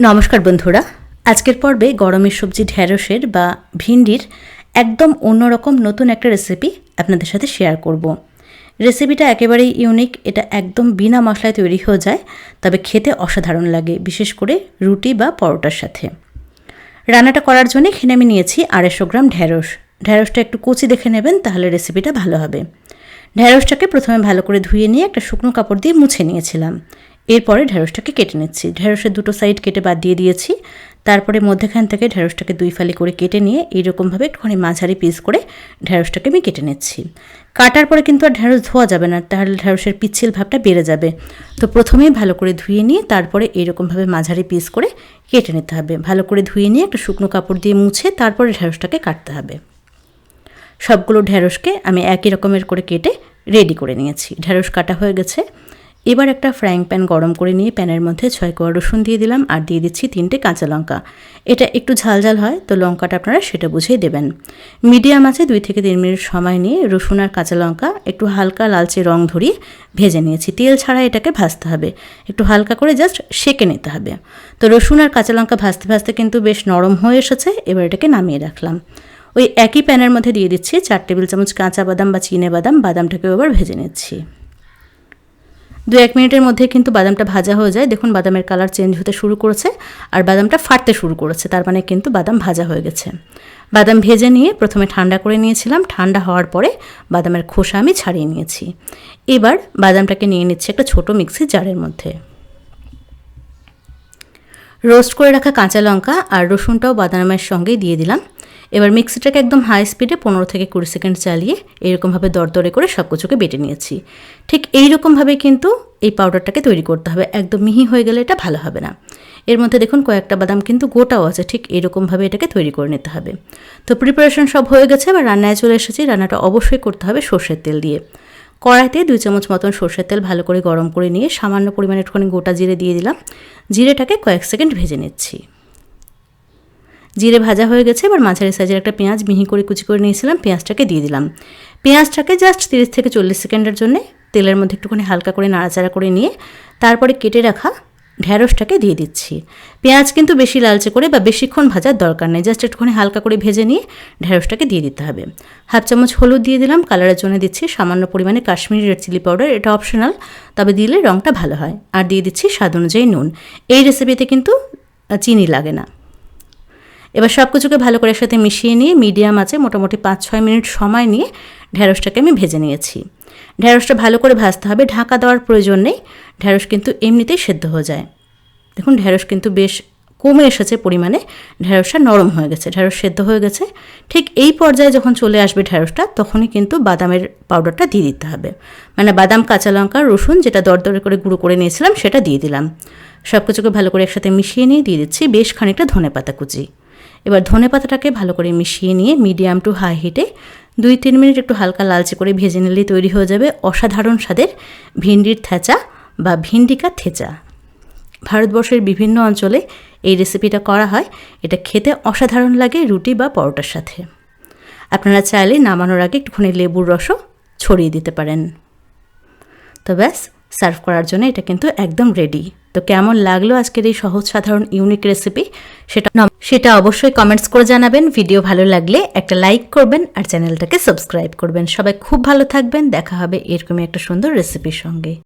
নমস্কার বন্ধুরা। আজকের পর্বে গরমের সবজি ঢ্যাঁড়সের বা ভিন্ডির একদম অন্যরকম নতুন একটা রেসিপি আপনাদের সাথে শেয়ার করব। রেসিপিটা একেবারেই ইউনিক এটা একদম বিনা মশলায় তৈরি হয়ে যায়, তবে খেতে অসাধারণ লাগে, বিশেষ করে রুটি বা পরোটার সাথে। রান্নাটা করার জন্য এখানে আমি নিয়েছি আড়াইশো গ্রাম ঢ্যাঁড়স ঢ্যাঁড়সটা একটু কুচি দেখে নেবেন, তাহলে রেসিপিটা ভালো হবে। ঢ্যাঁড়সটাকে প্রথমে ভালো করে ধুয়ে নিয়ে একটা শুকনো কাপড় দিয়ে মুছে নিয়েছিলাম। এরপরে ঢ্যাঁড়সটাকে কেটে নিচ্ছি। ঢ্যাঁড়সের দুটো সাইড কেটে বাদ দিয়ে দিয়েছি। তারপরে মধ্যেখান থেকে ঢ্যাঁড়সটাকে দুই ফালি করে কেটে নিয়ে এইরকমভাবে একটুখানি মাঝারি পিস করে ঢ্যাঁড়সটাকে আমি কেটে নিচ্ছি। কাটার পরে কিন্তু আর ঢ্যাঁড়স ধোয়া যাবে না, তাহলে ঢ্যাঁড়সের পিচ্ছিল ভাবটা বেড়ে যাবে। তো প্রথমেই ভালো করে ধুয়ে নিয়ে তারপরে এইরকমভাবে মাঝারি পিস করে কেটে নিতে হবে। ভালো করে ধুয়ে নিয়ে একটা শুকনো কাপড় দিয়ে মুছে তারপরে ঢ্যাঁড়সটাকে কাটতে হবে। সবগুলো ঢ্যাঁড়সকে আমি একই রকমের করে কেটে রেডি করে নিয়েছি। ঢ্যাঁড়স কাটা হয়ে গেছে। এবার একটা ফ্রাইং প্যান গরম করে নিয়ে প্যানের মধ্যে ছয় কোয়া রসুন দিয়ে দিলাম আর দিয়ে দিচ্ছি তিনটে কাঁচা লঙ্কা। এটা একটু ঝাল ঝাল হয়, তো লঙ্কাটা আপনারা সেটা বুঝেই দেবেন। মিডিয়াম আছে দুই থেকে তিন মিনিট সময় নিয়ে রসুন আর কাঁচা লঙ্কা একটু হালকা লালচে রং ধরিয়ে ভেজে নিয়েছি। তেল ছাড়া এটাকে ভাজতে হবে। একটু হালকা করে জাস্ট সেকে নিতে হবে। তো রসুন আর কাঁচা লঙ্কা ভাজতে ভাজতে কিন্তু বেশ নরম হয়ে এসেছে, এবার এটাকে নামিয়ে রাখলাম। ওই একই প্যানের মধ্যে দিয়ে দিচ্ছি চার টেবিল চামচ কাঁচা বাদাম বা চিনে বাদাম বাদামটাকে এবার ভেজে নিচ্ছি। দু এক মিনিটের মধ্যে কিন্তু বাদামটা ভাজা হয়ে যায়। দেখুন, বাদামের কালার চেঞ্জ হতে শুরু করেছে আর বাদামটা ফাটতে শুরু করেছে, তার মানে কিন্তু বাদাম ভাজা হয়ে গেছে। বাদাম ভেজে নিয়ে প্রথমে ঠান্ডা করে নিয়েছিলাম। ঠান্ডা হওয়ার পরে বাদামের খোসা আমি ছাড়িয়ে নিয়েছি। এবার বাদামটাকে নিয়ে নিচ্ছি একটা ছোট মিক্সির জারের মধ্যে। রোস্ট করে রাখা কাঁচা লঙ্কা আর রসুনটাও বাদামের সঙ্গেই দিয়ে দিলাম। এবার মিক্সিটাকে একদম হাই স্পিডে পনেরো থেকে কুড়ি সেকেন্ড চালিয়ে এরকমভাবে দরদরে করে সব কিছুকে বেটে নিয়েছি। ঠিক এইরকমভাবে কিন্তু এই পাউডারটাকে তৈরি করতে হবে। একদম মিহি হয়ে গেলে এটা ভালো হবে না। এর মধ্যে দেখুন কয়েকটা বাদাম কিন্তু গোটাও আছে। ঠিক এরকমভাবে এটাকে তৈরি করে নিতে হবে। তো প্রিপারেশন সব হয়ে গেছে। এবার রান্নায় চলে এসেছি। রান্নাটা অবশ্যই করতে হবে সর্ষের তেল দিয়ে। কড়াইতে দুই চামচ মতন সর্ষের তেল ভালো করে গরম করে নিয়ে সামান্য পরিমাণে একটুখানি গোটা জিরে দিয়ে দিলাম। জিরেটাকে কয়েক সেকেন্ড ভেজে নিচ্ছি। জিরে ভাজা হয়ে গেছে, এবার মাঝারি সাইজের একটা পেঁয়াজ মিহি করে কুচি করে নিয়েছিলাম, পেঁয়াজটাকে দিয়ে দিলাম। পেঁয়াজটাকে জাস্ট তিরিশ থেকে চল্লিশ সেকেন্ডের জন্য তেলের মধ্যে একটুখানি হালকা করে নাড়াচাড়া করে নিয়ে তারপরে কেটে রাখা ঢ্যাঁড়সটাকে দিয়ে দিচ্ছি। পেঁয়াজ কিন্তু বেশি লালচে করে বা বেশিক্ষণ ভাজার দরকার নেই জাস্ট একটুখানি হালকা করে ভেজে নিয়ে ঢ্যাঁড়সটাকে দিয়ে দিতে হবে। হাফ চামচ হলুদ দিয়ে দিলাম, কালারের জন্য দিচ্ছি সামান্য পরিমাণে কাশ্মীরি রেড চিলি পাউডার এটা অপশনাল তবে দিলে রঙটা ভালো হয়। আর দিয়ে দিচ্ছি স্বাদ অনুযায়ী নুন। এই রেসিপিতে কিন্তু চিনি লাগে না। এবার সব কিছুকে ভালো করে সাথে মিশিয়ে নিয়ে মিডিয়াম আছে মোটামুটি পাঁচ, ছয় মিনিট সময় নিয়ে ঢ্যাঁড়সটাকে আমি ভেজে নিয়েছি। ঢ্যাঁড়সটা ভালো করে ভাজতে হবে, ঢাকা দেওয়ার প্রয়োজন নেই ঢ্যাঁড়স কিন্তু এমনিতেই সেদ্ধ হয়ে যায়। দেখুন ঢ্যাঁড়স কিন্তু বেশ কমে এসেছে পরিমাণে ঢ্যাঁড়সটা নরম হয়ে গেছে ঢ্যাঁড়স সেদ্ধ হয়ে গেছে। ঠিক এই পর্যায়ে যখন চলে আসবে ঢ্যাঁড়সটা তখনই কিন্তু বাদামের পাউডারটা দিয়ে দিতে হবে। মানে বাদাম, কাঁচা লঙ্কা, রসুন যেটা দরদরে করে গুঁড়ো করে নিয়েছিলাম সেটা দিয়ে দিলাম। সব কিছুকে ভালো করে একসাথে মিশিয়ে নিয়ে দিয়ে দিচ্ছি বেশ খানিকটা ধনে পাতা কুচি। এবার ধনে পাতাটাকে ভালো করে মিশিয়ে নিয়ে মিডিয়াম টু হাই হিটে দুই তিন মিনিট একটু হালকা লালচে করে ভেজে নিলেই তৈরি হয়ে যাবে অসাধারণ স্বাদের ভিন্ডির থেঁচা বা ভিন্ডিকা থেঁচা। ভারতবর্ষের বিভিন্ন অঞ্চলে এই রেসিপিটা করা হয়। এটা খেতে অসাধারণ লাগে রুটি বা পরোটার সাথে। আপনারা চাইলে নামানোর আগে একটুখানি লেবুর রসও ছড়িয়ে দিতে পারেন। তো ব্যাস সার্ভ করার জন্য এটা কিন্তু একদম রেডি তো কেমন লাগল আজকের এই সহজ সাধারণ ইউনিক রেসিপি সেটা সেটা অবশ্যই কমেন্টস করে জানাবেন। ভিডিও ভালো লাগলে একটা লাইক করবেন আর চ্যানেলটাকে সাবস্ক্রাইব করবেন। সবাই খুব ভালো থাকবেন। দেখা হবে এরকমই একটা সুন্দর রেসিপির সঙ্গে।